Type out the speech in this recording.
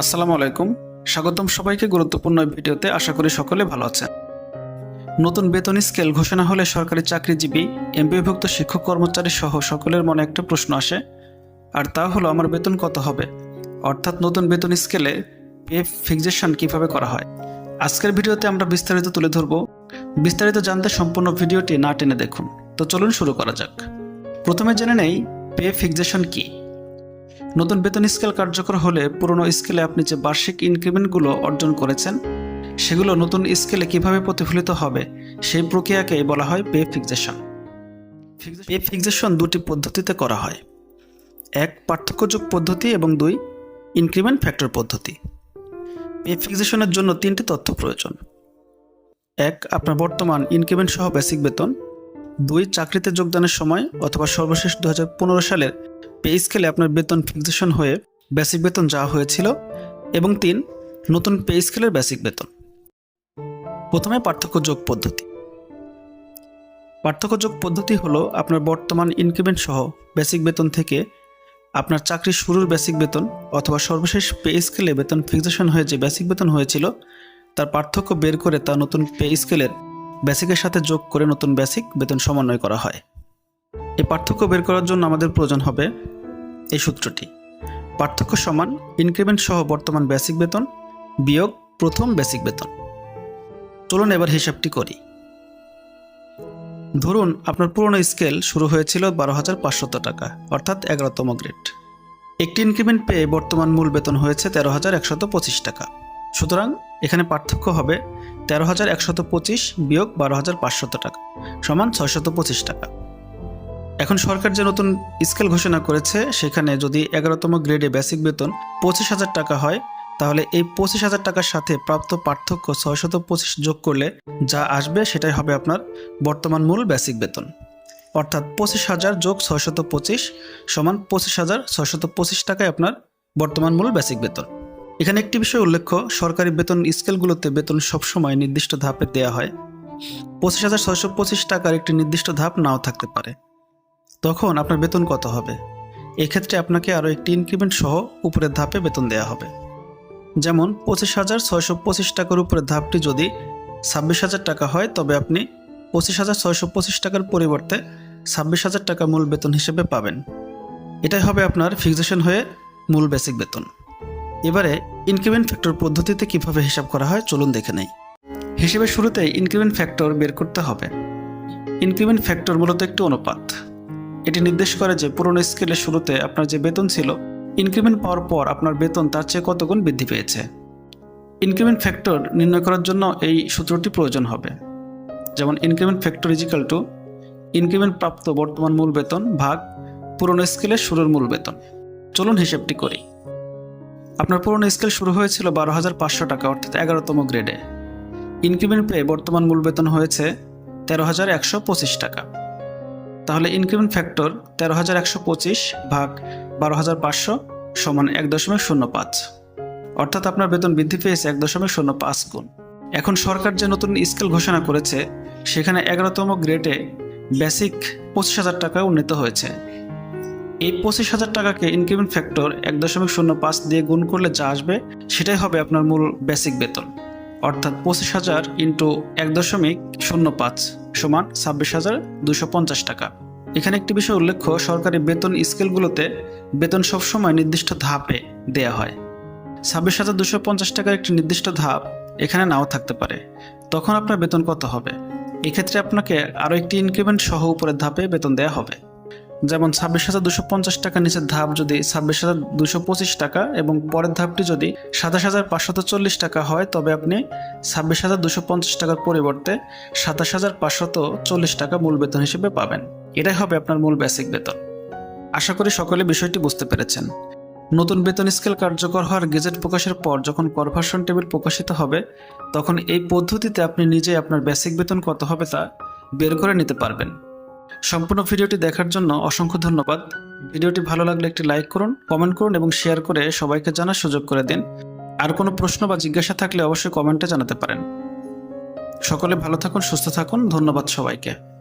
আসসালামু আলাইকুম। স্বাগতম সবাইকে গুরুত্বপূর্ণ ভিডিওতে আশা করি সকলে ভালো আছেন। নতুন বেতন স্কেল ঘোষণা হলে সরকারি চাকরিজীবী এমপিভুক্ত শিক্ষক কর্মচারী সহ সকলের মনে একটা প্রশ্ন আসে, আর তা হলো, আমার বেতন কত হবে? অর্থাৎ নতুন বেতন স্কেলে পে ফিক্সেশন কীভাবে করা হয়? আজকের ভিডিওতে আমরা বিস্তারিত তুলে ধরব। বিস্তারিত জানতে সম্পূর্ণ ভিডিওটি না টেনে দেখুন। তো চলুন শুরু করা যাক। প্রথমে জেনে নেই, পে ফিক্সেশন কী? নতুন বেতন স্কেল কার্যকর হলে পুরনো স্কেলে আপনি যে বার্ষিক ইনক্রিমেন্টগুলো অর্জন করেছেন, সেগুলো নতুন স্কেলে কীভাবে প্রতিফলিত হবে, সেই প্রক্রিয়াকে বলা হয় পে ফিক্সেশন। পে ফিক্সেশন দুটি পদ্ধতিতে করা হয়। এক, পার্থক্যযোগ পদ্ধতি এবং দুই, ইনক্রিমেন্ট ফ্যাক্টর পদ্ধতি। পে ফিক্সেশনের জন্য তিনটি তথ্য প্রয়োজন। এক, আপনার বর্তমান ইনক্রিমেন্ট সহ বেসিক বেতন। দুই, চাকরিতে যোগদানের সময় অথবা সর্বশেষ দু হাজার পনেরো সালের পে স্কেলে আপনার বেতন ফিক্সেশন হয়ে বেসিক বেতন যা হয়েছিল এবং তিন, নতুন পে স্কেলের বেসিক বেতন। প্রথমে পার্থক্য যোগ পদ্ধতি। পার্থক্য যোগ পদ্ধতি হলো আপনার বর্তমান ইনক্রিমেন্ট সহ বেসিক বেতন থেকে আপনার চাকরির শুরুর বেসিক বেতন অথবা সর্বশেষ পে স্কেলে বেতন ফিক্সেশন হয়ে যে বেসিক বেতন হয়েছিল, তার পার্থক্য বের করে তা নতুন পে স্কেলের বেসিকের সাথে যোগ করে নতুন বেসিক বেতন সমন্বয় করা হয়। এই পার্থক্য বের করার জন্য আমাদের প্রয়োজন হবে এই সূত্রটি। পার্থক্য সমান ইনক্রিমেন্ট সহ বর্তমান বেসিক বেতন বিয়োগ প্রথম বেসিক বেতন। চলুন এবার হিসাবটি করি। ধরুন আপনার পুরনো স্কেল শুরু হয়েছিল বারো হাজার পাঁচশত টাকা, অর্থাৎ এগারোতম গ্রেড একটি ইনক্রিমেন্ট পেয়ে বর্তমান মূল বেতন হয়েছে তেরো হাজার একশত পঁচিশ টাকা। সুতরাং এখানে পার্থক্য হবে তেরো হাজার একশত পঁচিশ বিয়োগ বারো হাজার পাঁচশত টাকা, সমান ছয়শত পঁচিশ টাকা। এখন সরকার যে নতুন স্কেল ঘোষণা করেছে, সেখানে যদি এগারোতম গ্রেডে বেসিক বেতন পঁচিশ হাজার টাকা হয়, তাহলে এই পঁচিশ হাজার টাকার সাথে প্রাপ্ত পার্থক্য ছয়শত পঁচিশ যোগ করলে যা আসবে সেটাই হবে আপনার বর্তমান মূল বেসিক বেতন। অর্থাৎ পঁচিশ হাজার যোগ ছয়শত পঁচিশ সমান পঁচিশ হাজার ছয়শত পঁচিশ টাকায় আপনার বর্তমান মূল বেসিক বেতন। এখানে একটি বিষয় উল্লেখ্য, সরকারি বেতন স্কেলগুলোতে বেতন সবসময় নির্দিষ্ট ধাপে দেওয়া হয়। পঁচিশ হাজার ছয়শো পঁচিশ টাকার একটি নির্দিষ্ট ধাপ নাও থাকতে পারে। তখন আপনার বেতন কত হবে? এক্ষেত্রে আপনাকে আরও একটি ইনক্রিমেন্ট সহ উপরের ধাপে বেতন দেওয়া হবে। যেমন, পঁচিশ হাজার ছয়শো পঁচিশ টাকার উপরের ধাপটি যদি ছাব্বিশ হাজার টাকা হয়, তবে আপনি পঁচিশ হাজার ছয়শো পঁচিশ টাকার পরিবর্তে ছাব্বিশ হাজার টাকা মূল বেতন হিসেবে পাবেন। এটাই হবে আপনার ফিক্সেশন হয়ে মূল বেসিক বেতন। এবারে ইনক্রিমেন্ট ফ্যাক্টর পদ্ধতিতে কীভাবে হিসাব করা হয় চলুন দেখে নেই। হিসেবের শুরুতেই ইনক্রিমেন্ট ফ্যাক্টর বের করতে হবে। ইনক্রিমেন্ট ফ্যাক্টর মূলত একটি অনুপাত। এটি নির্দেশ করে যে পুরনো স্কেলের শুরুতে আপনার যে বেতন ছিল, ইনক্রিমেন্ট পাওয়ার পর আপনার বেতন তার চেয়ে কতগুণ বৃদ্ধি পেয়েছে। ইনক্রিমেন্ট ফ্যাক্টর নির্ণয় করার জন্য এই সূত্রটি প্রয়োজন হবে। যেমন increment factor equal to increment প্রাপ্ত বর্তমান মূল বেতন ভাগ পুরনো স্কেলের শুরুর মূল বেতন। চলুন হিসেবটি করি। আপনার পুরনো স্কেল শুরু হয়েছিল বারো হাজার পাঁচশো টাকা, অর্থাৎ এগারোতম গ্রেডে ইনক্রিমেন্ট পেয়ে বর্তমান মূল বেতন হয়েছে তেরো হাজার একশো পঁচিশ টাকা। তাহলে ইনক্রিমেন্ট ফ্যাক্টর তেরো হাজার একশো পঁচিশ ভাগ বারো হাজার পাঁচশো সমান এক দশমিক শূন্য পাঁচ। অর্থাৎ আপনার বেতন বৃদ্ধি পেয়েছে এক দশমিক শূন্য পাঁচ গুণ। এখন সরকার যে নতুন স্কেল ঘোষণা করেছে, সেখানে এগারোতম গ্রেডে বেসিক পঁচিশ হাজার টাকায় উন্নীত হয়েছে। এই পঁচিশ হাজার টাকাকে ইনক্রিমেন্ট ফ্যাক্টর এক দশমিক শূন্য পাঁচ দিয়ে গুণ করলে যা আসবে, সেটাই হবে আপনার মূল বেসিক বেতন। অর্থাৎ পঁচিশ হাজার ইন্টু এক দশমিক শূন্য পাঁচ। সমান ছাব্বিশ হাজার দুশো পঞ্চাশ টাকা। এখানে একটি বিষয় উল্লেখ্য, সরকারি বেতন স্কেলগুলোতে বেতন সবসময় নির্দিষ্ট ধাপে দেয়া হয়। ছাব্বিশ হাজার দুশো পঞ্চাশ টাকার একটি নির্দিষ্ট ধাপ এখানে নাও থাকতে পারে। তখন আপনার বেতন কত হবে? এক্ষেত্রে আপনাকে আরও একটি ইনক্রিমেন্ট সহ উপরের ধাপে বেতন দেয়া হবে। যেমন ছাব্বিশ হাজার দুশো পঞ্চাশ টাকা নিচের ধাপ যদি ছাব্বিশ হাজার দুশো পঁচিশ টাকা এবং পরের ধাপটি যদি সাতাশ হাজার পাঁচশত চল্লিশ টাকা হয়, তবে আপনি ছাব্বিশ হাজার দুশো পঞ্চাশ টাকার পরিবর্তে সাতাশ হাজার পাঁচশত চল্লিশ টাকা মূল বেতন হিসেবে পাবেন। এটাই হবে আপনার মূল বেসিক বেতন। আশা করি সকলে বিষয়টি বুঝতে পেরেছেন। নতুন বেতন স্কেল কার্যকর হওয়ার গেজেট প্রকাশের পর যখন কনভার্সন টেবিল প্রকাশিত হবে, তখন এই পদ্ধতিতে আপনি নিজে আপনার বেসিক বেতন কত হবে তা বের করে নিতে পারবেন। সম্পূর্ণ ভিডিওটি দেখার জন্য অসংখ্য ধন্যবাদ। ভিডিওটি ভালো লাগলে একটি লাইক করুন, কমেন্ট করুন এবং শেয়ার করে সবাইকে জানার সুযোগ করে দিন। আর কোনো প্রশ্ন বা জিজ্ঞাসা থাকলে অবশ্যই কমেন্টে জানাতে পারেন। সকলে ভালো থাকুন, সুস্থ থাকুন। ধন্যবাদ সবাইকে।